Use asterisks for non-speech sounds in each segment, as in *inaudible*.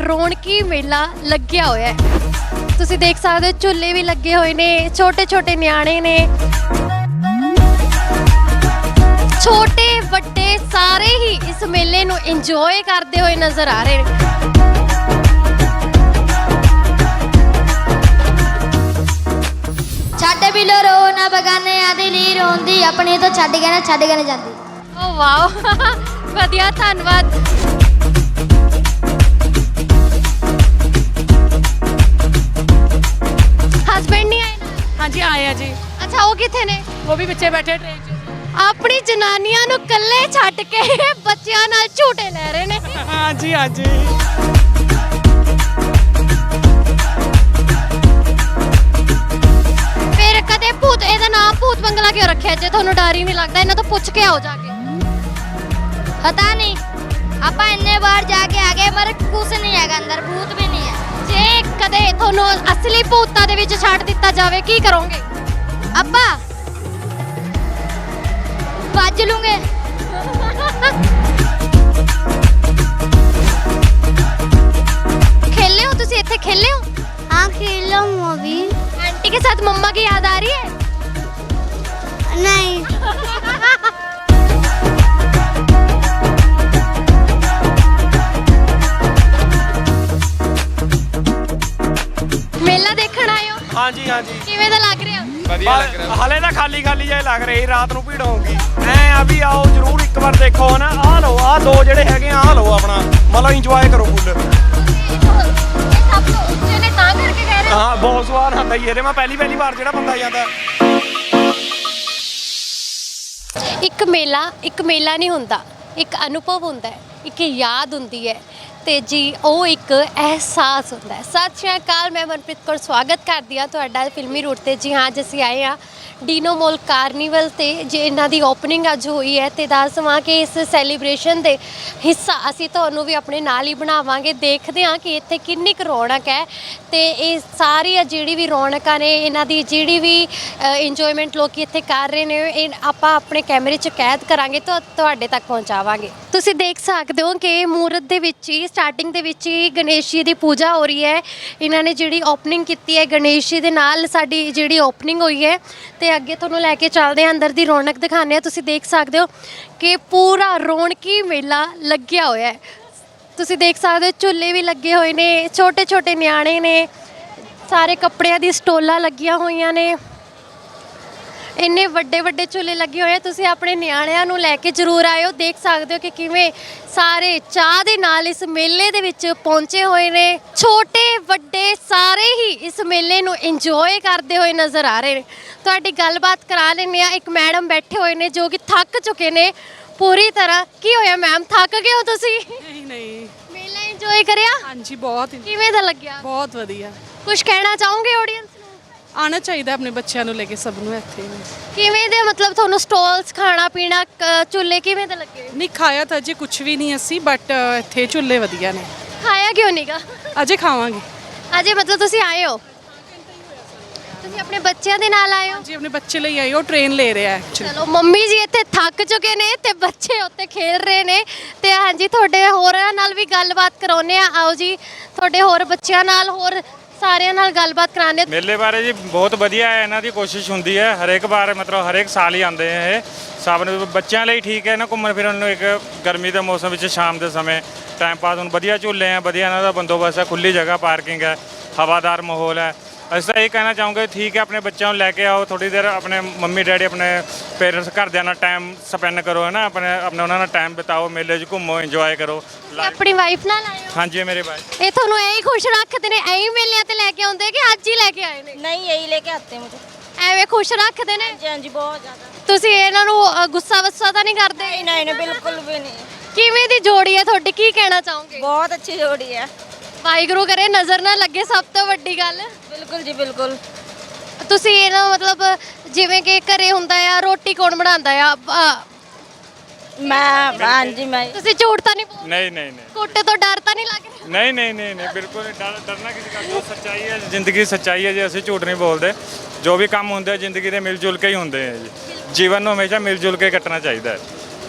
ਰੌਣਕੀ ਮੇਲਾ ਲੱਗਿਆ ਹੋਇਆ ਹੈ। ਤੁਸੀਂ ਦੇਖ ਸਕਦੇ ਹੋ ਝੂਲੇ ਵੀ ਲੱਗੇ ਹੋਏ ਨੇ ਛੋਟੇ ਛੋਟੇ ਨਿਆਣੇ ਨੇ। ਛੋਟੇ ਵੱਡੇ ਸਾਰੇ ਹੀ ਇਸ ਮੇਲੇ ਨੂੰ ਇੰਜੋਏ ਕਰਦੇ ਹੋਏ ਨਜ਼ਰ ਆ ਰਹੇ ਨੇ। ਛੱਡ ਬਿਲੋ ਰੋ ਨਾ ਬਗਾਨੇ ਆਦੀ ਲੀ ਰੋਂਦੀ ਆਪਣੀ ਤੋਂ ਛੱਡ ਕੇ ਨਾ ਛੱਡ ਕੇ ਨਾ ਜਾਂਦੀ। ਓ ਵਾਓ *laughs* ਵਧੀਆ ਧੰਨਵਾਦ। ਹਾਂਜੀ ਆਏ ਆ ਜੀ। ਅੱਛਾ ਉਹ ਕਿੱਥੇ ਨੇ? ਉਹ ਵੀ ਬੱਚੇ ਬੈਠੇ ਟ੍ਰੇਨ 'ਚ ਆਪਣੀ ਜਨਾਨੀਆਂ ਨੂੰ ਇਕੱਲੇ ਛੱਡ ਕੇ ਬੱਚਿਆਂ ਨਾਲ ਝੂਟੇ ਲੈ ਰਹੇ ਨੇ। ਹਾਂਜੀ ਹਾਂਜੀ। ਫਿਰ ਕਦੇ ਭੂਤ ਇਹਦਾ ਨਾਮ ਭੂਤ ਬੰਗਲਾ ਕਿਉਂ ਰੱਖਿਆ? ਜੇ ਤੁਹਾਨੂੰ ਡਰ ਹੀ ਨਹੀਂ ਲੱਗਦਾ ਇਹਨਾਂ ਤੋਂ ਪੁੱਛ ਕੇ ਆਓ ਜਾ ਕੇ। ਪਤਾ ਨਹੀਂ ਆਪਾਂ ਇੰਨੇ ਵਾਰ ਜਾ ਕੇ ਆ ਗਏ ਪਰ ਕੁਝ ਨਹੀਂ ਹੈਗਾ ਅੰਦਰ ਭੂਤ ਵੀ ਨਹੀਂ ਹੈ। ਜੇ ਕਦੇ ਤੁਹਾਨੂੰ ਅਸਲੀ ਭੂਤਾਂ ਦੇ ਵਿੱਚ ਛੱਡ ਦਿੱਤਾ ਜਾਵੇ ਕੀ ਕਰੋਗੇ ਅੱਬਾ ਭੱਜ ਲੂੰਗੇ खेले हो ਤੁਸੀਂ ਇੱਥੇ खेले हो हाँ खेलो मूवी आंटी के साथ मम्मा की याद आ रही है ਹਾਂਜੀ ਹਾਂਜੀ। ਕਿਵੇਂ ਦਾ ਲੱਗ ਰਿਹਾ? ਵਧੀਆ ਲੱਗ ਰਿਹਾ। ਹਲੇ ਤਾਂ ਖਾਲੀ ਖਾਲੀ ਜਿਹਾ ਲੱਗ ਰਹੀ ਰਾਤ ਨੂੰ ਭੀੜ ਹੋਊਗੀ। ਐ ਆ ਵੀ ਆਓ ਜਰੂਰ ਇੱਕ ਵਾਰ ਦੇਖੋ ਨਾ ਆਹ ਲਓ ਆਹ ਦੋ ਜਿਹੜੇ ਹੈਗੇ ਆ ਆਹ ਲਓ ਆਪਣਾ। ਮਤਲਬ ਇੰਜੋਏ ਕਰੋ ਫੁੱਲ ਇਹ ਸਭ ਤੋਂ ਉੱਚੇ ਨੇ ਤਾਂ ਕਰਕੇ ਕਹਿ ਰਹੇ ਹਾਂ ਬਹੁਤ ਸਵਾਦ ਆਉਂਦਾ ਜੀ ਇਹਦੇ ਮੈਂ ਪਹਿਲੀ ਪਹਿਲੀ ਵਾਰ ਜਿਹੜਾ ਬੰਦਾ ਜਾਂਦਾ। ਇੱਕ ਮੇਲਾ ਇੱਕ ਮੇਲਾ ਨਹੀਂ ਹੁੰਦਾ। ਇੱਕ ਅਨੁਭਵ ਹੁੰਦਾ ਹੈ ਇੱਕ ਯਾਦ ਹੁੰਦੀ ਹੈ। ਤੇ ਜੀ, ਉਹ ਇੱਕ ਅਹਿਸਾਸ ਹੁੰਦਾ ਹੈ। ਸਤਿ ਸ਼੍ਰੀ ਅਕਾਲ, ਮੈਂ ਮਨਪ੍ਰੀਤ ਕੌਰ, ਸਵਾਗਤ ਕਰਦੀ ਹਾਂ ਤੁਹਾਡਾ ਫਿਲਮੀ ਰੂਟ ਤੇ। ਜੀ ਹਾਂ, ਅੱਜ ਅਸੀਂ ਆਏ ਹਾਂ ਡੀਨੋ ਮੋਲ ਕਾਰਨੀਵਲ ਤੇ, ਜੇ ਇਹਨਾਂ ਦੀ ਓਪਨਿੰਗ ਅੱਜ ਹੋਈ ਹੈ ਤੇ ਦੱਸ ਦਵਾਂ ਕਿ ਇਸ ਸੈਲੀਬ੍ਰੇਸ਼ਨ ਦੇ ਹਿੱਸਾ ਅਸੀਂ ਤੁਹਾਨੂੰ ਵੀ ਆਪਣੇ ਨਾਲ ਹੀ ਬਣਾਵਾਂਗੇ। ਦੇਖਦੇ ਹਾਂ ਕਿ ਇੱਥੇ ਕਿੰਨੀ ਕੁ ਰੌਣਕ ਹੈ ਤੇ ਇਹ ਸਾਰੀ ਆ ਜਿਹੜੀ ਵੀ ਰੌਣਕਾਂ ਨੇ, ਇਹਨਾਂ ਦੀ ਜਿਹੜੀ ਵੀ ਇੰਜੋਇਮੈਂਟ ਲੋਕੀ ਇੱਥੇ ਕਰ ਰਹੇ ਨੇ, ਇਹ ਆਪਾਂ ਆਪਣੇ ਕੈਮਰੇ 'ਚ ਕੈਦ ਕਰਾਂਗੇ, ਤਾਂ, ਤੁਹਾਡੇ ਤੱਕ ਪਹੁੰਚਾਵਾਂਗੇ। ਤੁਸੀਂ ਦੇਖ ਸਕਦੇ ਹੋ ਕਿ ਮੂਰਤ ਦੇ ਵਿੱਚ ਹੀ ਸਟਾਰਟਿੰਗ ਦੇ ਵਿੱਚ ਹੀ ਗਣੇਸ਼ ਜੀ ਦੀ ਪੂਜਾ ਹੋ ਰਹੀ ਹੈ। ਇਹਨਾਂ ਨੇ ਜਿਹੜੀ ਓਪਨਿੰਗ ਕੀਤੀ ਹੈ, ਗਣੇਸ਼ ਜੀ ਦੇ ਨਾਲ ਸਾਡੀ ਜਿਹੜੀ ਓਪਨਿੰਗ ਹੋਈ ਹੈ ਤੇ ਅੱਗੇ ਤੁਹਾਨੂੰ ਲੈ ਕੇ ਚੱਲਦੇ ਹਾਂ, ਅੰਦਰ ਦੀ ਰੌਣਕ ਦਿਖਾਉਂਦੇ ਹਾਂ। ਤੁਸੀਂ ਦੇਖ ਸਕਦੇ ਹੋ ਕਿ ਪੂਰਾ ਰੌਣਕੀ ਮੇਲਾ ਲੱਗਿਆ ਹੋਇਆ ਹੈ। ਤੁਸੀਂ ਦੇਖ ਸਕਦੇ ਹੋ ਝੂਲੇ ਵੀ ਲੱਗੇ ਹੋਏ ਨੇ ਛੋਟੇ ਛੋਟੇ ਨਿਆਣੇ ਨੇ, ਸਾਰੇ ਕੱਪੜਿਆਂ ਦੀ ਸਟੋਲਾਂ ਲੱਗੀਆਂ ਹੋਈਆਂ ਨੇ। ਇੰਨੇ ਵੱਡੇ ਵੱਡੇ ਝੂਲੇ ਲੱਗੇ ਹੋਏ ਆ ਤੁਸੀਂ ਆਪਣੇ ਨਿਆਣਿਆਂ ਨੂੰ ਲੈ ਕੇ ਜ਼ਰੂਰ ਆਇਓ ਦੇਖ ਸਕਦੇ ਹੋ ਕਿ ਕਿਵੇਂ ਸਾਰੇ ਚਾਹ ਦੇ ਨਾਲ ਇਸ ਮੇਲੇ ਦੇ ਵਿੱਚ ਪਹੁੰਚੇ ਹੋਏ ਨੇ। ਛੋਟੇ ਵੱਡੇ ਸਾਰੇ ਹੀ ਇਸ ਮੇਲੇ ਨੂੰ ਇੰਜੋਏ ਕਰਦੇ ਹੋਏ ਨਜ਼ਰ ਆ ਰਹੇ ਨੇ। ਤੁਹਾਡੀ ਗੱਲਬਾਤ ਕਰਾ ਲੈਂਦੇ ਆ ਇੱਕ ਮੈਡਮ ਬੈਠੇ ਹੋਏ ਨੇ ਜੋ ਕਿ ਥੱਕ ਚੁੱਕੇ ਨੇ। ਪੂਰੀ ਤਰ੍ਹਾਂ ਕੀ ਹੋਇਆ ਮੈਮ? ਥੱਕ ਗਏ ਹੋ ਤੁਸੀਂ? ਨਹੀਂ ਨਹੀਂ। ਮੇਲਾ ਇੰਜੋਏ ਕਰਿਆ? ਹਾਂਜੀ ਬਹੁਤ ਕਿਵੇਂ ਦਾ ਲੱਗਿਆ? ਬਹੁਤ ਵਧੀਆ। ਕੁਝ ਕਹਿਣਾ ਚਾਹੋਗੇ ਆਡੀਅנס ਨੂੰ ਆਉਣਾ ਚਾਹੀਦਾ ਆਪਣੇ ਬੱਚਿਆਂ ਨੂੰ ਲੈ ਕੇ ਸਭ ਨੂੰ ਇੱਥੇ। ਕਿਵੇਂ ਦੇ ਮਤਲਬ ਤੁਹਾਨੂੰ ਸਟਾਲਸ ਖਾਣਾ ਪੀਣਾ ਕ- ਚੁੱਲ੍ਹੇ ਕਿਵੇਂ ਦੇ ਲੱਗੇ? ਨਹੀਂ ਖਾਇਆ ਤਾਂ ਅਜੇ ਕੁਝ ਵੀ ਨਹੀਂ ਅਸੀਂ ਬਟ ਇੱਥੇ ਝੁੱਲੇ ਵਧੀਆ ਨੇ। ਖਾਇਆ ਕਿਉਂ ਨਹੀਂਗਾ ਅਜੇ ਖਾਵਾਂਗੇ। ਅਜੇ ਮਤਲਬ ਤੁਸੀਂ ਆਏ ਹੋ? ਤੁਸੀਂ ਆਪਣੇ ਬੱਚਿਆਂ ਦੇ ਨਾਲ ਆਏ ਹੋ? ਜੀ ਆਪਣੇ ਬੱਚੇ ਲਈ ਆਈ ਉਹ ਟ੍ਰੇਨ ਲੈ ਰਿਹਾ ਐਕਚੁਅਲੀ ਚਲੋ ਮੰਮੀ ਜੀ ਇੱਥੇ ਥੱਕ ਚੁੱਕੇ ਨੇ ਤੇ ਬੱਚੇ ਉੱਤੇ ਖੇਡ ਰਹੇ ਨੇ। ਤੇ ਹਾਂਜੀ ਤੁਹਾਡੇ ਹੋਰਾਂ ਨਾਲ ਵੀ ਗੱਲਬਾਤ ਕਰਾਉਨੇ ਆ ਆਓ ਜੀ ਤੁਹਾਡੇ ਹੋਰ ਬੱਚਿਆਂ ਨਾਲ ਹੋਰ ਸਾਰਿਆਂ ਨਾਲ ਗੱਲਬਾਤ ਕਰਾਉਂਦੇ ਮੇਲੇ ਬਾਰੇ ਜੀ ਬਹੁਤ ਵਧੀਆ ਹੈ, ਇਹਨਾਂ ਦੀ ਕੋਸ਼ਿਸ਼ ਹੁੰਦੀ ਹੈ, ਹਰੇਕ ਵਾਰ ਮਤਲਬ ਹਰੇਕ ਸਾਲ ਹੀ ਆਉਂਦੇ ਹੈ ਇਹ। ਸਭ ਨੂੰ ਬੱਚਿਆਂ ਲਈ ਠੀਕ ਹੈ ਨਾ, ਘੁੰਮਣ ਫਿਰਨ ਨੂੰ ਇੱਕ ਗਰਮੀ ਦੇ ਮੌਸਮ ਵਿੱਚ ਸ਼ਾਮ ਦੇ ਸਮੇਂ ਟਾਈਮ ਪਾਸ ਹੁਣ ਵਧੀਆ ਝੂਲੇ ਆ, ਵਧੀਆ ਇਹਨਾਂ ਦਾ ਬੰਦੋਬਸਤ ਹੈ ਖੁੱਲੀ ਜਗ੍ਹਾ ਪਾਰਕਿੰਗ ਹੈ, ਹਵਾਦਾਰ ਮਾਹੌਲ ਹੈ। ਅਸੀਂ ਤਾਂ ਇਹ ਕਹਿਣਾ ਚਾਹੂੰਗੇ ਠੀਕ ਹੈ ਆਪਣੇ ਬੱਚਿਆਂ ਨੂੰ ਲੈ ਕੇ ਆਓ ਥੋੜੀ ਦੇਰ ਆਪਣੇ ਮੰਮੀ ਡੈਡੀ ਆਪਣੇ ਪੇਰੈਂਟਸ ਘਰਦਿਆਂ ਨਾਲ ਟਾਈਮ ਸਪੈਂਡ ਕਰੋ ਹੈ ਨਾ ਆਪਣੇ ਆਪਣੇ ਉਹਨਾਂ ਨਾਲ ਟਾਈਮ ਬਿਤਾਓ ਮੇਲੇ 'ਚ ਘੁੰਮੋ ਇੰਜੋਏ ਕਰੋ ਤੁਸੀਂ ਆਪਣੀ ਵਾਈਫ ਨਾਲ ਆਏ ਹੋ ਹਾਂਜੀ ਮੇਰੇ ਬਾਈ ਇਹ ਤੁਹਾਨੂੰ ਐਂ ਹੀ ਖੁਸ਼ ਰੱਖਦੇ ਨੇ ਐਂ ਹੀ ਮੇਲਿਆਂ ਤੇ ਲੈ ਕੇ ਆਉਂਦੇ ਕਿ ਅੱਜ ਹੀ ਲੈ ਕੇ ਆਏ ਨੇ नहीं यही लेके आते हैं मुझे ਐਵੇਂ ਖੁਸ਼ ਰੱਖਦੇ ਨੇ जी हाँ जी बहुत ज़्यादा ਤੁਸੀਂ ਇਹਨਾਂ ਨੂੰ ਅ, ਗੁੱਸਾ ਵੱਸਾ ਤਾਂ ਨਹੀਂ ਕਰਦੇ नहीं नहीं नहीं बिल्कुल भी नहीं ਕਿਵੇਂ ਦੀ ਜੋੜੀ ਹੈ ਤੁਹਾਡੀ ਕੀ ਕਹਿਣਾ ਚਾਹੋਗੇ बहुत अच्छी जोड़ी है ਵਾਹਿਗੁਰੂ ਕਰੇ ਨਜ਼ਰ ਨਾ ਲੱਗੇ ਸਭ ਤੋਂ ਵੱਡੀ ਗੱਲ। ਬਿਲਕੁਲ ਜੀ ਬਿਲਕੁਲ। ਤੁਸੀਂ ਇਹਨਾਂ ਮਤਲਬ ਜਿਵੇਂ ਕਿ ਘਰੇ ਹੁੰਦਾ ਆ ਰੋਟੀ ਕੌਣ ਬਣਾਉਂਦਾ ਆ? ਆ, ਮੈਂ ਹਾਂਜੀ ਮੈਂ। ਤੁਸੀਂ ਝੂਠ ਤਾਂ ਨਹੀਂ ਬੋਲ ਨਹੀਂ ਨਹੀਂ ਨਹੀਂ। ਕੁੱਟ ਤੋਂ ਡਰ ਤਾਂ ਨਹੀਂ ਲੱਗ ਰਿਹਾ ਨਹੀਂ ਨਹੀਂ ਨਹੀਂ ਨਹੀਂ ਬਿਲਕੁਲ ਨਹੀਂ। ਡਰ ਡਰਨਾ ਕਿਸੇ ਗੱਲ ਤੋਂ। ਸੱਚਾਈ ਹੈ ਜ਼ਿੰਦਗੀ ਸੱਚਾਈ ਹੈ ਜੀ ਅਸੀਂ ਝੂਠ ਨਹੀਂ ਬੋਲਦੇ। ਜੋ ਵੀ ਕੰਮ ਹੁੰਦੇ ਜ਼ਿੰਦਗੀ ਦੇ ਮਿਲ ਜੁਲ ਕੇ ਹੀ ਹੁੰਦੇ ਆ ਜੀ। ਜੀਵਨ ਨੂੰ ਹਮੇਸ਼ਾ ਮਿਲ ਜੁਲ ਕੇ ਕੱਟਣਾ ਚਾਹੀਦਾ ਹੈ।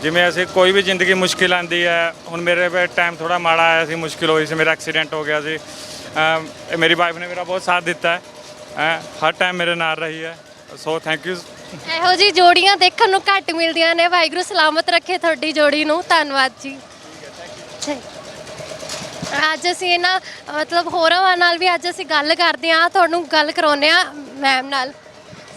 ਜਿਵੇਂ ਅਸੀਂ ਕੋਈ ਵੀ ਜ਼ਿੰਦਗੀ ਮੁਸ਼ਕਿਲ ਆਂਦੀ ਹੈ ਹੁਣ ਮੇਰੇ ਪੇ ਟਾਈਮ ਥੋੜਾ ਮਾੜਾ ਆਇਆ ਸੀ ਮੁਸ਼ਕਿਲ ਹੋਈ ਸੀ ਮੇਰਾ ਐਕਸੀਡੈਂਟ ਹੋ ਗਿਆ ਸੀ। ਅਮ, ਮੇਰੀ ਵਾਈਫ ਨੇ ਮੇਰਾ ਬਹੁਤ ਸਾਥ ਦਿੱਤਾ ਹੈ। ਹੈਂ, ਹਰ ਟਾਈਮ ਮੇਰੇ ਨਾਲ ਰਹੀ ਹੈ। ਸੋ ਥੈਂਕ ਯੂ ਇਹੋ ਜੀ ਜੋੜੀਆਂ ਦੇਖਣ ਨੂੰ ਘੱਟ ਮਿਲਦੀਆਂ ਨੇ। ਵਾਹਿਗੁਰੂ ਸਲਾਮਤ ਰੱਖੇ ਤੁਹਾਡੀ ਜੋੜੀ ਨੂੰ। ਧੰਨਵਾਦ ਜੀ। ਅੱਜ ਅਸੀਂ ਇਹਨਾਂ ਮਤਲਬ ਹੋਰਾਂ ਨਾਲ ਵੀ ਅੱਜ ਅਸੀਂ ਗੱਲ ਕਰਦੇ ਹਾਂ। ਤੁਹਾਨੂੰ ਗੱਲ ਕਰਾਉਂਦੇ ਆ ਮੈਮ ਨਾਲ।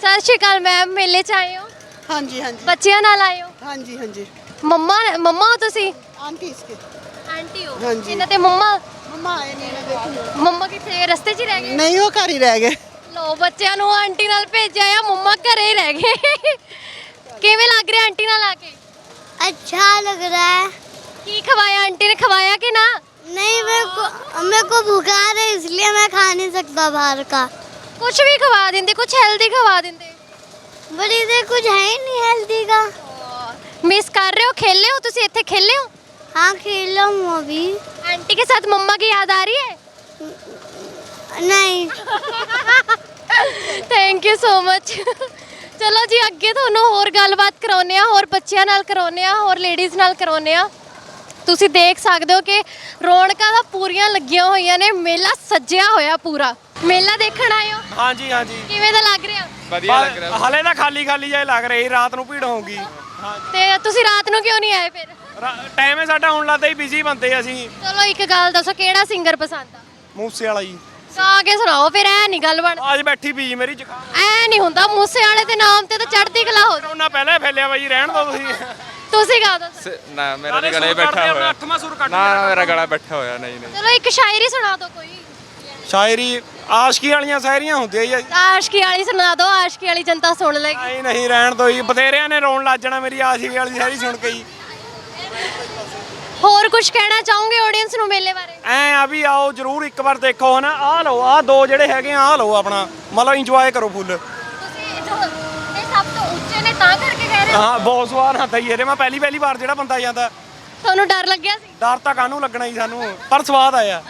ਸਤਿ ਸ਼੍ਰੀ ਅਕਾਲ ਮੈਮ ਮੇਲੇ 'ਚ ਆਏ ਹੋ? ਹਾਂਜੀ ਹਾਂਜੀ। ਬੱਚਿਆਂ ਨਾਲ ਆਏ ਹੋ? ਹਾਂਜੀ ਹਾਂਜੀ ਮੰਮਾ ਮੰਮਾ ਹੋ ਤੁਸੀਂ ਆਂਟੀ ਇਸਕੇ ਆਂਟੀ ਹੋ ਹਾਂਜੀ। ਇਹਨਾਂ ਤੇ ਮੰਮਾ ਮੰਮਾ ਆਏ ਨਹੀਂ ਨਾ ਦੇਖੋ ਮੰਮਾ ਕਿੱਥੇ ਰਸਤੇ 'ਚ ਹੀ ਰਹਿ ਗਏ ਨਹੀਂ ਉਹ ਘਰ ਹੀ ਰਹਿ ਗਏ ਲੋ ਬੱਚਿਆਂ ਨੂੰ ਆਂਟੀ ਨਾਲ ਭੇਜਿਆ ਆ ਮੰਮਾ ਘਰੇ ਹੀ ਰਹਿ ਗਏ ਕਿਵੇਂ ਲੱਗ ਰਿਹਾ ਆਂਟੀ ਨਾਲ ਆ ਕੇ अच्छा लग रहा है ਕੀ ਖਵਾਇਆ ਆਂਟੀ ਨੇ ਖਵਾਇਆ ਕਿ ਨਾ नहीं मेरे को मेरे को बुखार है इसलिए मैं खा नहीं सकता बाहर का ਕੁਝ ਵੀ ਖਵਾ ਦਿੰਦੇ ਕੁਝ ਹੈਲਦੀ ਖਵਾ ਦਿੰਦੇ बट इधर कुछ है ही नहीं हेल्दी का ਮਿਸ ਕਰ ਰਹੇ ਹੋ ਖੇਲੇ ਹੋ ਤੁਸੀਂ ਇੱਥੇ ਖੇਲੇ ਹੋ हाँ खेल रहा हूँ अभी आंटी के साथ मम्मा की याद आ रही है नहीं ਥੈਂਕ ਯੂ ਸੋ ਮਚ ਚਲੋ ਜੀ ਅੱਗੇ ਤੁਹਾਨੂੰ ਹੋਰ ਗੱਲਬਾਤ ਕਰਾਉਨੇ ਆ ਹੋਰ ਬੱਚਿਆਂ ਨਾਲ ਕਰਾਉਨੇ ਆ ਹੋਰ ਲੇਡੀਜ਼ ਨਾਲ ਕਰਾਉਨੇ ਆ ਤੁਸੀਂ ਦੇਖ ਸਕਦੇ ਹੋ ਕਿ ਰੌਣਕਾਂ ਤਾਂ ਪੂਰੀਆਂ ਲੱਗੀਆਂ ਹੋਈਆਂ ਨੇ ਮੇਲਾ ਸੱਜਿਆ ਹੋਇਆ ਪੂਰਾ ਮੇਲਾ ਦੇਖਣ ਆਏ ਹੋ ਹਾਂਜੀ ਹਾਂਜੀ ਕਿਵੇਂ ਦਾ ਲੱਗ ਰਿਹਾ ਵਧੀਆ ਲੱਗ ਰਿਹਾ ਹਲੇ ਤਾਂ ਖਾਲੀ ਖਾਲੀ ਜਿਹਾ ਲੱਗ ਰਿਹਾ ਸੀ, ਰਾਤ ਨੂੰ ਭੀੜ ਹੋਊਗੀ ਤੇ ਤੁਸੀਂ ਰਾਤ ਨੂੰ ਕਿਉਂ ਨਹੀਂ ਆਏ ਫਿਰ? ਟਾਈਮ ਹੈ ਸਾਡਾ ਹੁਣ ਲੱਗਦਾ ਹੀ ਬਿਜ਼ੀ ਬੰਦੇ ਅਸੀਂ। ਚਲੋ ਇੱਕ ਗੱਲ ਦੱਸੋ ਕਿਹੜਾ ਸਿੰਗਰ ਪਸੰਦ ਆ? ਮੂਸੇ ਵਾਲਾ ਜੀ। ਗਾ ਕੇ ਸੁਣਾਓ ਫਿਰ ਐ ਨਹੀਂ ਗੱਲ ਬਣ ਅੱਜ ਬੈਠੀ ਬੀਜੀ ਮੇਰੀ ਜ਼ੁਕਾਮ ਐ ਨਹੀਂ ਹੁੰਦਾ ਮੂਸੇ ਵਾਲੇ ਦੇ ਨਾਮ ਤੇ ਤਾਂ ਚੜ੍ਹਦੀ ਕਲਾ ਹੋ ਜਾਊ। ਉਹਨਾਂ ਪਹਿਲਾਂ ਹੀ ਫੈਲਿਆ ਬਾਈ ਰਹਿਣ ਦੋ ਤੁਸੀਂ। ਤੁਸੀਂ ਗਾ ਦੋ। ਨਾ ਮੇਰਾ ਨਹੀਂ ਗਲੇ ਬੈਠਾ ਹੋਇਆ। ਅੱਠਵਾਂ ਸੁਰ ਕੱਟ ਨਾ ਨਾ ਮੇਰਾ ਗਲਾ ਬੈਠਾ ਹੋਇਆ ਨਹੀਂ ਨਹੀਂ। ਚਲੋ ਇੱਕ ਸ਼ਾਇਰੀ ਸੁਣਾ ਦਿਓ ਕੋਈ। ਸ਼ਾਇਰੀ ਆਸ਼ਕੀ ਵਾਲੀਆਂ ਸ਼ਾਇਰੀਆਂ ਹੁੰਦੀਆਂ ਜੀ। ਆਸ਼ਕੀ ਵਾਲੀ ਸੁਣਾ ਦਿਓ ਆਸ਼ਕੀ ਵਾਲੀ ਜਨਤਾ ਸੁਣ ਲੇਗੀ ਨਹੀਂ ਨਹੀਂ ਰਹਿਣ ਦੋ ਜੀ ਬਥੇਰਿਆਂ ਨੇ ਰੋਣ ਲੱਗ ਜਾਣਾ ਮੇਰੀ ਆਸ਼ਕੀ ਵਾਲੀ ਸ਼ਾਇਰੀ ਸੁਣ ਕੇ ਜੀ। ਹੋਰ ਕੁਝ ਕਹਿਣਾ ਚਾਹੋਗੇ ਆਡੀਅנס ਨੂੰ ਮੇਲੇ ਬਾਰੇ? ਐ ਆ ਵੀ ਆਓ ਜਰੂਰ ਇੱਕ ਵਾਰ ਦੇਖੋ ਹਨਾ ਆਹ ਲਓ ਆਹ ਦੋ ਜਿਹੜੇ ਹੈਗੇ ਆ ਆਹ ਲਓ ਆਪਣਾ ਮਤਲਬ ਇੰਜੋਏ ਕਰੋ ਫੁੱਲ ਤੁਸੀਂ ਜੋ ਇਹ ਸਭ ਤੋਂ ਉੱਚੇ ਨੇ ਤਾਂ ਕਰਕੇ ਕਹਿ ਰਹੇ ਹੋ? ਹਾਂ ਬਹੁਤ ਸਵਾਦ ਆਉਂਦਾ ਜੀ ਇਹਦੇ ਮੈਂ ਪਹਿਲੀ ਪਹਿਲੀ ਵਾਰ ਜਿਹੜਾ ਬੰਦਾ ਜਾਂਦਾ। ਤੁਹਾਨੂੰ ਡਰ ਲੱਗਿਆ ਸੀ? ਡਰ ਤਾਂ ਕਾਹਨੂੰ ਲੱਗਣਾ ਜੀ ਸਾਨੂੰ ਪਰ ਸਵਾਦ ਆਇਆ।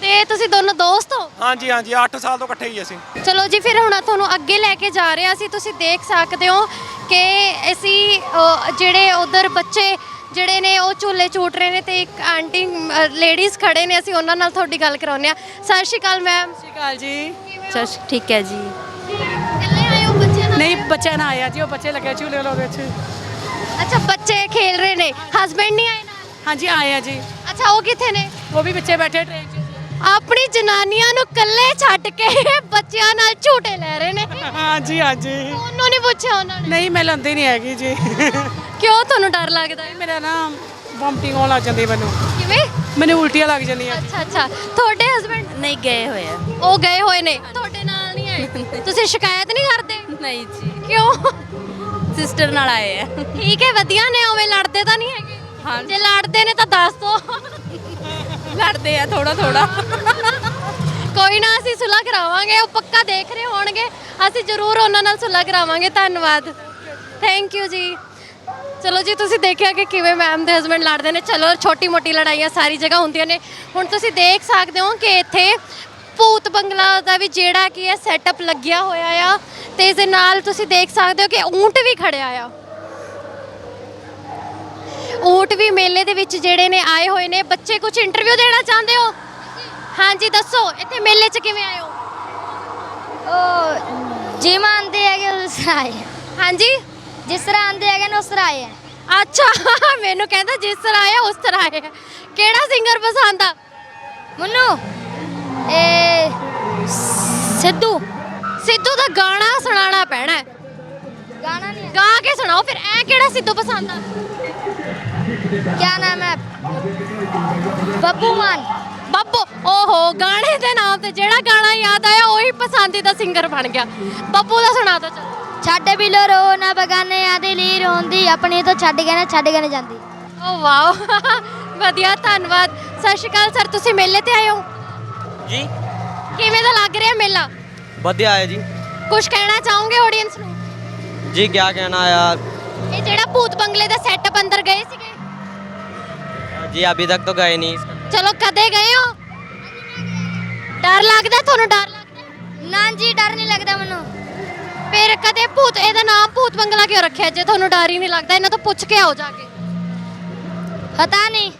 ਤੇ ਤੁਸੀਂ ਦੋਨੋਂ ਦੋਸਤ ਹੋ? ਹਾਂਜੀ ਹਾਂਜੀ 8 ਸਾਲ ਤੋਂ ਇਕੱਠੇ ਹੀ ਅਸੀਂ। ਚਲੋ ਜੀ ਫਿਰ ਹੁਣ ਤੁਹਾਨੂੰ ਅੱਗੇ ਲੈ ਕੇ ਜਾ ਰਹੇ ਹਾਂ। ਅਸੀਂ ਤੁਸੀਂ ਦੇਖ ਸਕਦੇ ਹੋ ਕਿ ਅਸੀਂ ਅ, ਜਿਹੜੇ ਉਧਰ ਬੱਚੇ ਜਿਹੜੇ ਨੇ ਉਹ ਝੂਲੇ ਝੂਟ ਰਹੇ ਨੇ ਤੇ ਇੱਕ ਆਂਟੀ ਲੇਡੀਜ਼ ਖੜੇ ਨੇ। ਅਸੀਂ ਉਹਨਾਂ ਨਾਲ ਤੁਹਾਡੀ ਗੱਲ ਕਰਾਉਂਦੇ ਆ ਸਤਿ ਸ਼੍ਰੀ ਅਕਾਲ ਮੈਮ ਸਤਿ ਸ਼੍ਰੀ ਅਕਾਲ ਜੀ। ਸਰ ਠੀਕ ਹੈ ਜੀ। ਇਕੱਲੇ ਆਏ ਹੋ ਬੱਚਿਆਂ ਨਾਲ? ਨਹੀਂ ਬੱਚਾ ਨਾ ਆਇਆ ਜੀ। ਉਹ ਬੱਚੇ ਲੱਗੇ ਝੂਲੇ ਲੋਗੇ ਚ ਅੱਛਾ ਬੱਚੇ ਖੇਲ ਰਹੇ ਨੇ। ਹਸਬੈਂਡ ਨਹੀਂ ਆਏ ਨਾਲ? ਹਾਂਜੀ ਆਏ ਆ ਜੀ। ਅੱਛਾ ਉਹ ਕਿੱਥੇ ਨੇ? ਉਹ ਵੀ ਬੱਚੇ ਬੈਠੇ ਟ੍ਰੇਨ ਆਪਣੀ ਜਨਾਨੀਆਂ ਨੂੰ ਇਕੱਲੇ ਛੱਡ ਕੇ ਬੱਚਿਆਂ ਨਾਲ ਝੂਟੇ ਲੈ ਰਹੇ ਨੇ। ਹਾਂਜੀ ਹਾਂਜੀ ਉਹਨੂੰ ਨਹੀਂ ਪੁੱਛਿਆ ਉਹਨਾਂ ਨੇ? ਨਹੀਂ ਮੈਂ ਲੰਦੀ ਨਹੀਂ ਹੈਗੀ ਜੀ। ਕਿਉਂ ਤੁਹਾਨੂੰ ਡਰ ਲੱਗਦਾ ਹੈ? ਮੇਰਾ ਨਾ ਵੋਮਟਿੰਗ ਹੋਣ ਲੱਗ ਜਾਂਦੀ ਮੈਨੂੰ। ਕਿਵੇਂ? ਮੈਨੂੰ ਉਲਟੀਆਂ ਲੱਗ ਜਾਂਦੀਆਂ। ਅੱਛਾ ਅੱਛਾ। ਤੁਹਾਡੇ ਹਸਬੈਂਡ ਨਹੀਂ ਗਏ ਹੋਏ ਆ। ਉਹ ਗਏ ਹੋਏ ਨੇ। ਤੁਹਾਡੇ ਨਾਲ ਨਹੀਂ ਆਏ? *laughs* ਤੁਸੀਂ ਸ਼ਿਕਾਇਤ ਨਹੀਂ ਕਰਦੇ? ਨਹੀਂ ਜੀ। ਕਿਉਂ? ਸਿਸਟਰ ਨਾਲ ਆਏ ਆ। ਠੀਕ ਹੈ ਵਧੀਆ ਨੇ ਉਵੇਂ ਲੜਦੇ ਤਾਂ ਨਹੀਂ ਹੈਗੇ। ਹਾਂ। ਜੇ ਲੜਦੇ ਨੇ ਤਾਂ ਦੱਸ ਦੋ। ਕਰਦੇ ਆ ਥੋੜਾ ਥੋੜਾ ਕੋਈ ਨਾ, ਅਸੀਂ ਸੁਲ੍ਹਾ ਕਰਾਵਾਂਗੇ, ਉਹ ਪੱਕਾ ਦੇਖ ਰਹੇ ਹੋਣਗੇ। ਅਸੀਂ ਜ਼ਰੂਰ ਉਹਨਾਂ ਨਾਲ ਸੁਲ੍ਹਾ ਕਰਾਵਾਂਗੇ, ਧੰਨਵਾਦ। ਥੈਂਕ ਯੂ ਜੀ। ਚਲੋ ਜੀ, ਤੁਸੀਂ ਦੇਖਿਆ ਕਿ ਕਿਵੇਂ ਮੈਮ ਦੇ ਹਸਬੰਡ ਲੜਦੇ ਨੇ। ਚਲੋ ਛੋਟੀ ਮੋਟੀ ਲੜਾਈਆਂ ਸਾਰੀ ਜਗ੍ਹਾ ਹੁੰਦੀਆਂ ਨੇ। ਹੁਣ ਤੁਸੀਂ ਦੇਖ ਸਕਦੇ ਹੋ ਕਿ ਇੱਥੇ ਭੂਤ ਬੰਗਲਾ ਦਾ ਵੀ ਜਿਹੜਾ ਕੀ ਹੈ ਸੈਟਅਪ ਲੱਗਿਆ ਹੋਇਆ ਆ। ਤੇ ਇਸ ਦੇ ਨਾਲ ਤੁਸੀਂ ਦੇਖ ਸਕਦੇ ਹੋ ਕਿ ਊਂਟ ਵੀ ਖੜਿਆ ਆ। ਊਟ ਵੀ ਮੇਲੇ ਦੇ ਵਿੱਚ ਜਿਹੜੇ ਨੇ ਆਏ ਹੋਏ ਨੇ। ਬੱਚੇ ਕੁਝ ਇੰਟਰਵਿਊ ਦੇਣਾ ਚਾਹੁੰਦੇ ਹੋ? ਹਾਂਜੀ ਦੱਸੋ ਇੱਥੇ ਮੇਲੇ 'ਚ ਕਿਵੇਂ ਆਏ ਹੋ? ਉਹ ਜਿਮ ਆਂਦੇ ਹੈਗੇ ਉਸ ਤਰ੍ਹਾਂ ਹਾਂਜੀ? ਜਿਸ ਤਰ੍ਹਾਂ ਆਂਦੇ ਹੈਗੇ ਨੇ ਉਸ ਤਰ੍ਹਾਂ ਆਏ ਅੱਛਾ *laughs* ਮੈਨੂੰ ਕਹਿੰਦਾ ਜਿਸ ਤਰ੍ਹਾਂ ਆਇਆ ਉਸ ਤਰ੍ਹਾਂ ਆਇਆ ਕਿਹੜਾ ਸਿੰਗਰ ਪਸੰਦ ਆ? ਮੈਨੂੰ ਇਹ ਸਿੱਧੂ। ਸਿੱਧੂ ਦਾ ਗਾਣਾ ਸੁਣਾਉਣਾ ਪੈਣਾ। ਗਾਣਾ ਨਹੀਂ ਗਾ ਕੇ ਸੁਣਾਓ ਫਿਰ ਐ ਕਿਹੜਾ ਸਿੱਧੂ ਪਸੰਦ ਆ? क्या नाम है ਬੱਬੂ ਮਾਨ। ਬੱਬੂ ਓਹੋ ਗਾਣੇ ਦੇ ਨਾਮ ਤੇ ਜਿਹੜਾ ਗਾਣਾ ਯਾਦ ਆਇਆ ਉਹੀ ਪਸੰਦੀਦਾ ਸਿੰਗਰ ਬਣ ਗਿਆ। ਬੱਬੂ ਦਾ ਸੁਣਾ ਦੋ ਚਲੋ। ਛੱਡ ਬਿਲੋ ਰੋ ਨਾ ਬਗਾਨੇ ਆਦੀ ਲੀਰ ਹੁੰਦੀ। ਆਪਣੀ ਤੋਂ ਛੱਡ ਕੇ ਨਾ ਛੱਡ ਕੇ ਨਾ ਜਾਂਦੀ। ਓ ਵਾਓ। ਵਧੀਆ ਧੰਨਵਾਦ। ਸਤਿ ਸ਼੍ਰੀ ਅਕਾਲ ਸਰ ਤੁਸੀਂ ਮੇਲੇ ਤੇ ਆਏ ਹੋ? ਜੀ। ਕਿਵੇਂ ਦਾ ਲੱਗ ਰਿਹਾ ਮੇਲਾ? ਵਧੀਆ ਆਇਆ ਜੀ। ਕੁਝ ਕਹਿਣਾ ਚਾਹੋਗੇ ਆਡੀਅੰਸ ਨੂੰ? ਜੀ ਕੀ ਕਹਿਣਾ ਯਾਰ। ਇਹ ਜਿਹੜਾ ਭੂਤ ਬੰਗਲੇ ਦਾ ਸੈਟਅਪ ਅੰਦਰ ਗਏ ਸੀਗੇ? जी अभी तक तो गए नहीं ਚਲੋ ਕਦੇ ਗਏ ਹੋ ਡਰ ਲੱਗਦਾ ਤੁਹਾਨੂੰ ਡਰ ਲੱਗਦਾ ਨਾ ਜੀ ਡਰ ਨਹੀਂ ਲੱਗਦਾ ਮੈਨੂੰ ਫਿਰ ਕਦੇ ਭੂਤ ਇਹਦਾ ਨਾਮ ਭੂਤ ਬੰਗਲਾ ਕਿਉਂ ਰੱਖਿਆ ਜੇ ਤੁਹਾਨੂੰ ਡਰ ਹੀ ਨਹੀਂ ਲੱਗਦਾ ਇਹਨਾਂ ਤੋਂ ਪੁੱਛ ਕੇ ਆਓ ਜਾ ਕੇ ਪਤਾ ਨਹੀਂ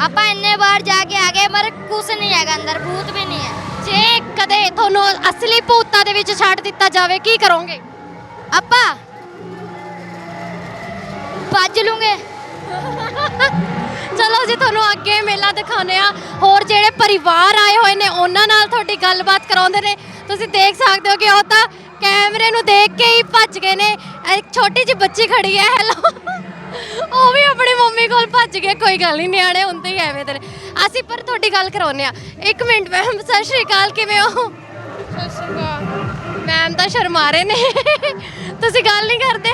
ਆਪਾਂ ਇੰਨੇ ਵਾਰ ਜਾ ਕੇ ਆ ਗਏ ਪਰ ਕੁਛ ਨਹੀਂ ਹੈਗਾ ਅੰਦਰ ਭੂਤ ਵੀ ਨਹੀਂ ਹੈ ਜੇ ਕਦੇ ਤੁਹਾਨੂੰ ਅਸਲੀ ਭੂਤਾਂ ਦੇ ਵਿੱਚ ਛੱਡ ਦਿੱਤਾ ਜਾਵੇ ਕੀ ਕਰੋਗੇ ਆਪਾਂ ਭੱਜ ਲੂੰਗੇ ਚਲੋ ਜੀ ਤੁਹਾਨੂੰ ਅੱਗੇ ਮੇਲਾ ਦਿਖਾਉਂਦੇ ਆ ਹੋਰ ਜਿਹੜੇ ਪਰਿਵਾਰ ਆਏ ਹੋਏ ਨੇ ਉਹਨਾਂ ਨਾਲ ਤੁਹਾਡੀ ਗੱਲਬਾਤ ਕਰਾਉਂਦੇ ਨੇ। ਤੁਸੀਂ ਦੇਖ ਸਕਦੇ ਹੋ ਕਿ ਉਹ ਤਾਂ ਕੈਮਰੇ ਨੂੰ ਦੇਖ ਕੇ ਹੀ ਭੱਜ ਗਏ ਨੇ। ਇੱਕ ਛੋਟੀ ਜਿਹੀ ਬੱਚੀ ਖੜੀ ਹੈ ਹੈਲੋ ਉਹ ਵੀ ਆਪਣੀ ਮੰਮੀ ਕੋਲ ਭੱਜ ਗਏ। ਕੋਈ ਗੱਲ ਨਹੀਂ ਨਿਆਣੇ ਹੁੰਦੇ ਹੀ ਐਵੇਂ ਦੇ ਨੇ। ਅਸੀਂ ਪਰ ਤੁਹਾਡੀ ਗੱਲ ਕਰਾਉਂਦੇ ਆ ਇੱਕ ਮਿੰਟ ਮੈਮ ਸਤਿ ਸ਼੍ਰੀ ਅਕਾਲ ਕਿਵੇਂ ਹੋ? ਸਤਿ ਸ਼੍ਰੀ ਅਕਾਲ। ਮੈਮ ਤਾਂ ਸ਼ਰਮਾ ਰਹੇ ਨੇ। ਤੁਸੀਂ ਗੱਲ ਨਹੀਂ ਕਰਦੇ?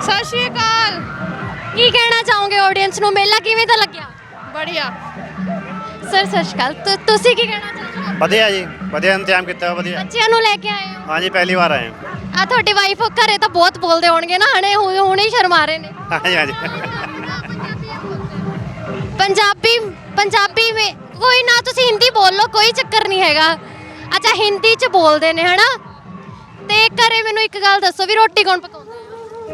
ਸਤਿ ਸ਼੍ਰੀ ਅਕਾਲ। ਕੀ ਕਹਿਣਾ ਚਾਹੋਗੇ ਆਡੀਅנס ਨੂੰ? ਮੇਲਾ ਕਿਵੇਂ ਦਾ ਲੱਗਿਆ? ਬੜੀਆ। ਸਰ ਸਤਿ ਸ਼੍ਰੀ ਅਕਾਲ। ਤੁ- ਤੁਸੀਂ ਕੀ ਕਹਿਣਾ ਚਾਹੁੰਦੇ ਹੋ ਵਧੀਆ ਜੀ ਵਧੀਆ ਇੰਤਜ਼ਾਮ ਕੀਤਾ ਹੋਇਆ, ਵਧੀਆ। ਬੱਚਿਆਂ ਨੂੰ ਲੈ ਕੇ ਆਏ ਹੋ? ਹਾਂਜੀ ਪਹਿਲੀ ਵਾਰ ਆਏ ਹਾਂ। ਆ ਤੁਹਾਡੀ ਵਾਈਫ ਘਰੇ ਤਾਂ ਬਹੁਤ ਬੋਲਦੇ ਹੋਣਗੇ ਨਾ ਹਣੇ ਹੁਣੇ ਹੀ ਸ਼ਰਮਾ ਰਹੇ ਨੇ। ਹਾਂਜੀ ਹਾਂਜੀ। ਪੰਜਾਬੀ ਪੰਜਾਬੀ ਮੇ ਕੋਈ ਨਾ ਤੁਸੀਂ ਹਿੰਦੀ ਬੋਲ ਲਓ ਕੋਈ ਚੱਕਰ ਨਹੀਂ ਹੈਗਾ। ਅੱਛਾ ਹਿੰਦੀ ਚ ਬੋਲਦੇ ਨੇ ਹਨਾ? ਤੇ ਘਰੇ ਮੈਨੂੰ ਇੱਕ ਗੱਲ ਦੱਸੋ ਵੀ ਰੋਟੀ ਕੌਣ ਪਕਾਉਂਦਾ? ਹੈ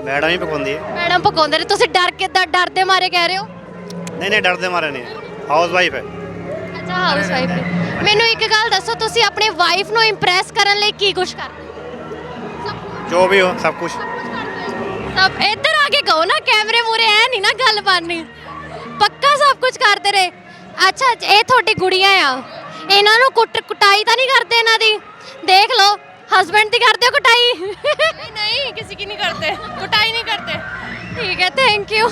ਮੈਡਮ ਹੀ ਪਕਾਉਂਦੀ ਹੈ। ਮੈਡਮ ਪਕਾਉਂਦੇ ਨੇ। ਤੁਸੀਂ ਡਰ ਕਿੱਦਾਂ ਡਰਦੇ ਮਾਰੇ ਕਹਿ ਰਹੇ ਹੋ? ਨਹੀਂ ਨਹੀਂ ਡਰਦੇ ਮਾਰੇ ਨਹੀਂ। ਹਾਊਸ ਵਾਈਫ ਹੈ। ਅੱਛਾ ਹਾਊਸ ਵਾਈਫ ਮੈਨੂੰ ਇੱਕ ਗੱਲ ਦੱਸੋ ਤੁਸੀਂ ਆਪਣੀ ਵਾਈਫ ਨੂੰ ਇੰਪ੍ਰੈਸ ਕਰਨ ਲਈ ਕੀ ਕੁਝ ਕਰਦੇ ਜੋ ਵੀ ਹੋ ਸਭ ਕੁਝ ਸਭ ਇੱਧਰ ਆ ਕੇ ਕਹੋ ਨਾ ਕੈਮਰੇ ਮੂਰੇ ਐ ਨਹੀਂ ਨਾ ਗੱਲ ਬਣਨੀ ਪੱਕਾ ਸਭ ਕੁਝ ਕਰਦੇ ਰਹੇ। ਅੱਛਾ ਇਹ ਤੁਹਾਡੀ ਗੁੜੀਆਂ ਆ। ਇਹਨਾਂ ਨੂੰ ਕੁੱਟ ਕੁਟਾਈ ਤਾਂ ਨਹੀਂ ਕਰਦੇ ਇਹਨਾਂ ਦੀ? ਦੇਖ ਲਓ ਹਸਬੰਡ ਦੀ ਕਰਦੇ ਹੋ ਕੁਟਾਈ? ਨਹੀਂ ਨਹੀਂ ਕਿਸੇ ਕੀ ਨਹੀਂ ਕਰਤੇ ਕੁਟਾਈ ਨਹੀਂ ਕਰਤੇ ਠੀਕ ਹੈ ਥੈਂਕ ਯੂ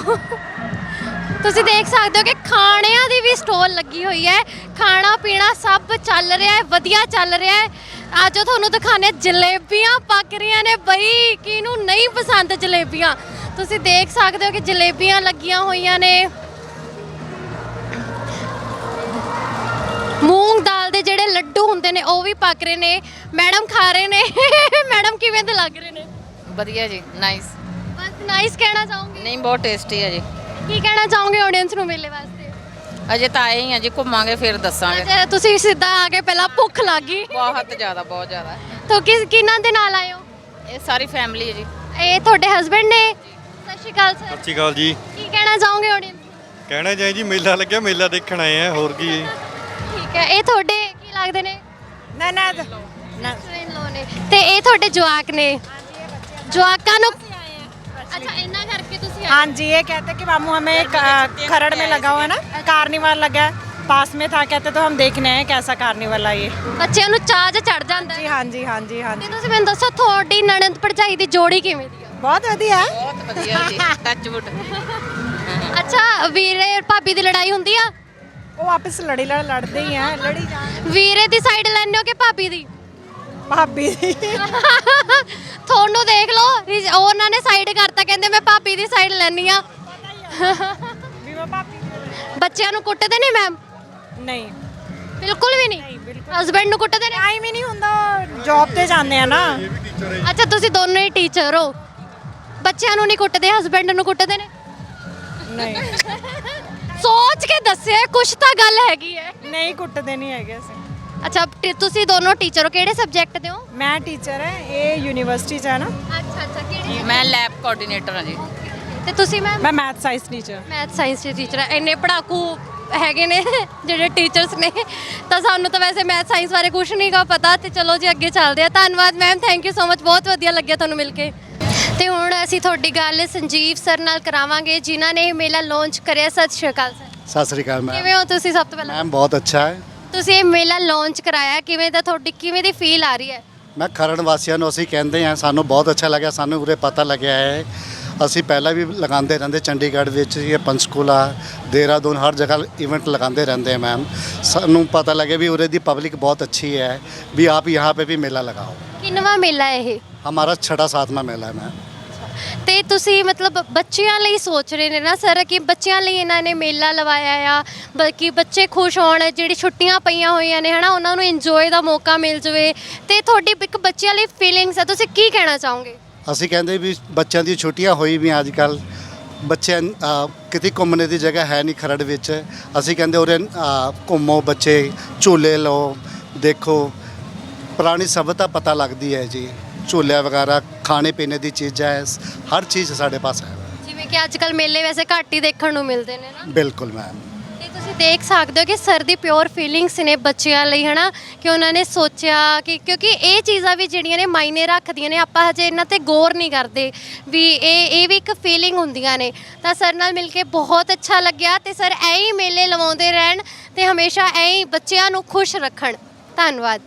ਤੁਸੀਂ ਦੇਖ ਸਕਦੇ ਹੋ ਕਿ ਖਾਣਿਆਂ ਦੀ ਵੀ ਸਟੋਲ ਲੱਗੀ ਹੋਈ ਹੈ। ਖਾਣਾ ਪੀਣਾ ਸਭ ਚੱਲ ਰਿਹਾ ਹੈ ਵਧੀਆ ਚੱਲ ਰਿਹਾ ਹੈ। ਅੱਜ ਤੁਹਾਨੂੰ ਦਿਖਾਣੇ ਜਲੇਬੀਆਂ ਪੱਕ ਰਹੀਆਂ ਨੇ ਬਈ ਕਿਹਨੂੰ ਨਹੀਂ ਪਸੰਦ ਜਲੇਬੀਆਂ? ਤੁਸੀਂ ਦੇਖ ਸਕਦੇ ਹੋ ਕਿ ਜਲੇਬੀਆਂ ਲੱਗੀਆਂ ਹੋਈਆਂ ਨੇ। ਮੂੰਗ ਦਾਲ ਦੇ ਜਿਹੜੇ ਲੱਡੂ ਹੁੰਦੇ ਨੇ ਉਹ ਵੀ ਪੱਕ ਰਹੇ ਨੇ। ਮੈਡਮ ਖਾ ਰਹੇ ਨੇ। *laughs* ਮੈਡਮ ਕਿਵੇਂ ਦੇ ਲੱਗ ਰਹੇ ਨੇ? ਵਧੀਆ ਜੀ ਨਾਈਸ ਬਸ ਨਾਈਸ ਕਹਿਣਾ ਚਾਹੂੰਗੀ? ਨਹੀਂ ਬਹੁਤ ਟੇਸਟੀ ਹੈ ਜੀ। ਕੀ ਕਹਿਣਾ ਚਾਹੋਗੇ ਆਡੀਅנס ਨੂੰ ਮੇਲੇ ਵਾਸਤੇ? ਅਜੇ ਤਾਂ ਆਏ ਹੀ ਆ ਜੀ ਘੁੰਮਾਂਗੇ ਫਿਰ ਦੱਸਾਂਗੇ। ਅੱਛਾ ਤੁਸੀਂ ਸਿੱਧਾ ਆ ਕੇ ਪਹਿਲਾਂ ਭੁੱਖ ਲੱਗੀ ਬਹੁਤ ਜ਼ਿਆਦਾ ਬਹੁਤ ਜ਼ਿਆਦਾ। *laughs* ਤੋ ਕਿਸ ਕਿਨਾਂ ਦੇ ਨਾਲ ਆਏ ਇਹ ਸਾਰੀ ਫੈਮਿਲੀ ਹੈ ਜੀ। ਇਹ ਤੁਹਾਡੇ ਹਸਬੰਡ ਨੇ? ਸਤਿ ਸ਼੍ਰੀ ਅਕਾਲ ਸਰ। ਸਤਿ ਸ਼੍ਰੀ ਅਕਾਲ ਜੀ। ਕੀ ਕਹਿਣਾ ਚਾਹੋਗੇ ਆਡੀਅנס ਕਹਿਣਾ ਚਾਹੀਏ ਜੀ ਮੇਲਾ ਲੱਗਿਆ ਮੇਲਾ ਦੇਖਣ ਆਏ ਆ ਹੋਰ ਕੀ। ਠੀਕ ਹੈ ਇਹ ਤੁਹਾਡੇ ਕੀ ਲੱਗਦੇ ਨੇ ਨਾ ਨਾ in-law ਨੇ ਤੇ ਇਹ ਤੁਹਾਡੇ ਜਵਾਕ ਨੇ ਜਵਾਕਾਂ ਨੂੰ ਅੱਛਾ ਇੰਨਾ ਕਰਕੇ ਤੁਸੀਂ ਆਏ हाँ जी ये कहते कि मामू हमें एक, अ, खरड़ में लगा हुआ है ना कार्निवाल लगा है पास में था कहते तो हम देखने आए कैसा कार्निवल है ये ਬੱਚਿਆਂ ਨੂੰ ਚਾਹ ਚ ਚੜ ਜਾਂਦਾ जी ਹੈ। हाँ जी हाँ जी हाँ ਤੇ जी ਤੁਸੀਂ ਮੈਨੂੰ ਦੱਸੋ ਤੁਹਾਡੀ ਨਣਦ ਭਰਜਾਈ ਦੀ ਜੋੜੀ ਕਿਵੇਂ ਦੀ ਆ बहुत वधिया है ਬਹੁਤ ਵਧੀਆ ਜੀ ਟੱਚ ਵੁੱਡ ਅੱਛਾ ਵੀਰੇ ਭਾਬੀ ਦੀ ਲੜਾਈ ਹੁੰਦੀ ਆ ਉਹ ਆਪਸ ਲੜੀ ਲੜ ਲੜਦੇ ਹੀ ਆ ਲੜੀ ਜਾਣ ਵੀਰੇ ਦੀ ਸਾਈਡ ਲੈਣੇ ਕਿ ਭਾਬੀ ਦੀ? ਭਾਬੀ ਦੀ। ਤੁਹਾਨੂੰ ਦੇਖ ਲਓ ਉਹਨਾਂ ਨੇ ਸਾਈਡ ਕਰਤਾ ਕਹਿੰਦੇ ਮੈਂ ਭਾਬੀ ਦੀ ਸਾਈਡ ਲੈਣੀ ਆ ਬੱਚਿਆਂ ਨੂੰ ਕੁੱਟਦੇ ਨਹੀਂ ਮੈਮ ਨਹੀਂ। ਬਿਲਕੁਲ ਵੀ ਨਹੀਂ? ਹਸਬੰਡ ਨੂੰ ਕੁੱਟਦੇ ਨਹੀਂ? ਟਾਈਮ ਹੀ ਨਹੀਂ ਹੁੰਦਾ ਜੌਬ ਤੇ ਜਾਂਦੇ ਆ ਨਾ। ਅੱਛਾ ਤੁਸੀਂ ਦੋਨੋਂ ਹੀ ਟੀਚਰ ਹੋ। ਬੱਚਿਆਂ ਨੂੰ ਨਹੀਂ ਕੁੱਟਦੇ ਹਸਬੰਡ ਨੂੰ ਕੁੱਟਦੇ ਨੇ? ਨਹੀਂ। ਸੋਚ ਕੇ ਦੱਸਿਆ ਕੁਛ ਤਾਂ ਗੱਲ ਹੈਗੀ ਹੈ। ਨਹੀਂ ਕੁੱਟਦੇ ਨਹੀਂ ਹੈਗੇ ਅਸੀਂ। ਅੱਛਾ ਟੀ- ਤੁਸੀਂ ਦੋਨੋਂ ਟੀਚਰ ਹੋ ਕਿਹੜੇ ਸਬਜੈਕਟ ਦੇ ਹੋ? ਮੈਂ ਟੀਚਰ ਹੈ ਇਹ ਯੂਨੀਵਰਸਿਟੀ ਚ ਹੈ ਨਾ। ਅੱਛਾ ਅੱਛਾ ਕਿਹੜੀ ਮੈਂ ਲੈਬ ਕੋਆਰਡੀਨੇਟਰ ਹਾਂ ਜੀ। ਤੇ ਤੁਸੀਂ ਮੈਮ? ਮੈਂ math science teacher math science ਦੇ ਟੀਚਰ ਐ ਇੰਨੇ ਪੜਾਕੂ ਹੈਗੇ ਨੇ ਜਿਹੜੇ ਟੀਚਰਸ ਨੇ। ਤਾਂ ਸਾਨੂੰ ਤਾਂ ਵੈਸੇ ਮੈਥ ਸਾਇੰਸ ਬਾਰੇ ਕੁਝ ਨਹੀਂ ਗਾ ਪਤਾ ਤੇ ਚਲੋ ਜੀ ਅੱਗੇ ਚੱਲਦੇ ਆ ਧੰਨਵਾਦ ma'am thank you so much ਬਹੁਤ ਵਧੀਆ ਲੱਗਿਆ ਤੁਹਾਨੂੰ ਮਿਲ ਕੇ। ਤੇ ਹੁਣ ਅਸੀਂ ਤੁਹਾਡੀ ਗੱਲ ਸੰਜੀਵ ਸਰ ਨਾਲ ਕਰਾਵਾਂਗੇ ਜਿਨ੍ਹਾਂ ਨੇ ਇਹ ਮੇਲਾ ਲਾਂਚ ਕਰਿਆ। ਸਤਿ ਸ਼੍ਰੀ ਅਕਾਲ ਸਰ। ਸਤਿ ਸ੍ਰੀ ਅਕਾਲ ਮੈਮ ਕਿਵੇਂ ਹੋ ਤੁਸੀਂ ਸਭ ਤੋਂ ਪਹਿਲਾਂ? ਮੈਮ ਬਹੁਤ ਅੱਛਾ ਹੈ। ਤੁਸੀਂ ਇਹ ਮੇਲਾ ਲਾਂਚ ਕਰਾਇਆ ਕਿਵੇਂ ਦਾ ਤੁਹਾਡੀ ਕਿਵੇਂ ਦੀ ਫੀਲ ਆ ਰਹੀ ਹੈ? ਮੈਂ ਖਰੜ ਵਾਸੀਆਂ ਨੂੰ ਅਸੀਂ ਕਹਿੰਦੇ ਹਾਂ ਸਾਨੂੰ ਬਹੁਤ ਅੱਛਾ ਲੱਗਿਆ ਸਾਨੂੰ ਉਰੇ ਪਤਾ ਲੱਗਿਆ ਹੈ। ਅਸੀਂ ਪਹਿਲਾਂ ਵੀ ਲਗਾਉਂਦੇ ਰਹਿੰਦੇ ਚੰਡੀਗੜ੍ਹ ਵਿੱਚ ਇਹ ਪੰਚਕੂਲਾ ਦੇਹਰਾਦੂਨ ਹਰ ਜਗ੍ਹਾ ਇਵੈਂਟ ਲਗਾਉਂਦੇ ਰਹਿੰਦੇ ਹਾਂ ਮੈਮ ਸਾਨੂੰ ਪਤਾ ਲੱਗਿਆ ਵੀ ਉਰੇ ਦੀ ਪਬਲਿਕ ਬਹੁਤ ਅੱਛੀ ਹੈ ਵੀ ਆਪ ਯਹਾਂ ਪੇ ਵੀ ਮੇਲਾ ਲਗਾਓ। ਕਿੰਨਵਾ ਮੇਲਾ ਹੈ ਇਹ हमारा छठा सातवां मेला है मैम ਤੇ ਤੁਸੀਂ ਮਤਲਬ ਬੱਚਿਆਂ ਲਈ ਸੋਚ ਰਹੇ ਨੇ ਨਾ ਸਰ ਕਿ ਬੱਚਿਆਂ ਲਈ ਇਹਨਾਂ ਨੇ ਮੇਲਾ ਲਵਾਇਆ ਆ ਬਲਕਿ ਬੱਚੇ ਖੁਸ਼ ਹੋਣ ਜਿਹੜੀ ਛੁੱਟੀਆਂ ਪਈਆਂ ਹੋਈਆਂ ਨੇ ਹਨਾ ਉਹਨਾਂ ਨੂੰ ਇੰਜੋਏ ਦਾ ਮੌਕਾ ਮਿਲ ਜਵੇ ਤੇ ਤੁਹਾਡੀ ਇੱਕ ਬੱਚਿਆਂ ਲਈ ਫੀਲਿੰਗਸ ਹੈ ਤੁਸੀਂ ਕੀ ਕਹਿਣਾ ਚਾਹੋਗੇ ਅਸੀਂ ਕਹਿੰਦੇ ਵੀ ਬੱਚਿਆਂ ਦੀ ਛੁੱਟੀਆਂ ਹੋਈ ਵੀ ਅੱਜ ਕੱਲ ਬੱਚਿਆਂ ਅ, ਕਿਤੇ ਘੁੰਮਣੇ ਦੀ ਜਗ੍ਹਾ ਹੈ ਨਹੀਂ ਖਰੜ ਵਿੱਚ ਅਸੀਂ ਕਹਿੰਦੇ ਉਰੇ ਅ, ਘੁੰਮੋ ਬੱਚੇ ਝੂਲੇ ਲਓ ਦੇਖੋ ਪੁਰਾਣੀ ਸਭਿਅਤਾ ਪਤਾ ਲੱਗਦੀ ਹੈ ਜੀ। ਝੂਲੇ ਵਗੈਰਾ ਖਾਣੇ ਪੀਣੇ ਦੀ ਚੀਜ਼ਾਂ ਹੈ ਹਰ ਚੀਜ਼ ਸਾਡੇ ਪਾਸ ਹੈ। ਜਿਵੇਂ ਕਿ ਅੱਜ ਕੱਲ ਮੇਲੇ ਵੈਸੇ ਘੱਟ ਹੀ ਦੇਖਣ ਨੂੰ ਮਿਲਦੇ ਨੇ ਨਾ। ਬਿਲਕੁਲ ਮੈਮ ਤੇ ਤੁਸੀਂ ਦੇਖ ਸਕਦੇ ਹੋ ਕਿ ਸਰ ਦੀ ਪਿਓਰ ਫੀਲਿੰਗਸ ਨੇ ਬੱਚਿਆਂ ਲਈ ਹਨਾ? ਕਿ ਉਹਨਾਂ ਨੇ ਸੋਚਿਆ ਕਿ ਕਿਉਂਕਿ ਇਹ ਚੀਜ਼ਾਂ ਵੀ ਜਿਹੜੀਆਂ ਨੇ ਮਾਇਨੇ ਰੱਖਦੀਆਂ ਨੇ ਆਪਾਂ ਹਜੇ ਇਹਨਾਂ ਤੇ ਗੌਰ ਨਹੀਂ ਕਰਦੇ ਵੀ ਇਹ ਇਹ ਵੀ ਇੱਕ ਫੀਲਿੰਗ ਹੁੰਦੀਆਂ ਨੇ। ਤਾਂ ਸਰ ਨਾਲ ਮਿਲ ਕੇ ਬਹੁਤ ਅੱਛਾ ਲੱਗਿਆ ਤੇ ਸਰ ਐਂ ਹੀ ਮੇਲੇ ਲਵਾਉਂਦੇ ਰਹਿਣ ਤੇ ਹਮੇਸ਼ਾ ਐਂ ਹੀ ਬੱਚਿਆਂ ਨੂੰ ਖੁਸ਼ ਰੱਖਣ। ਧੰਨਵਾਦ।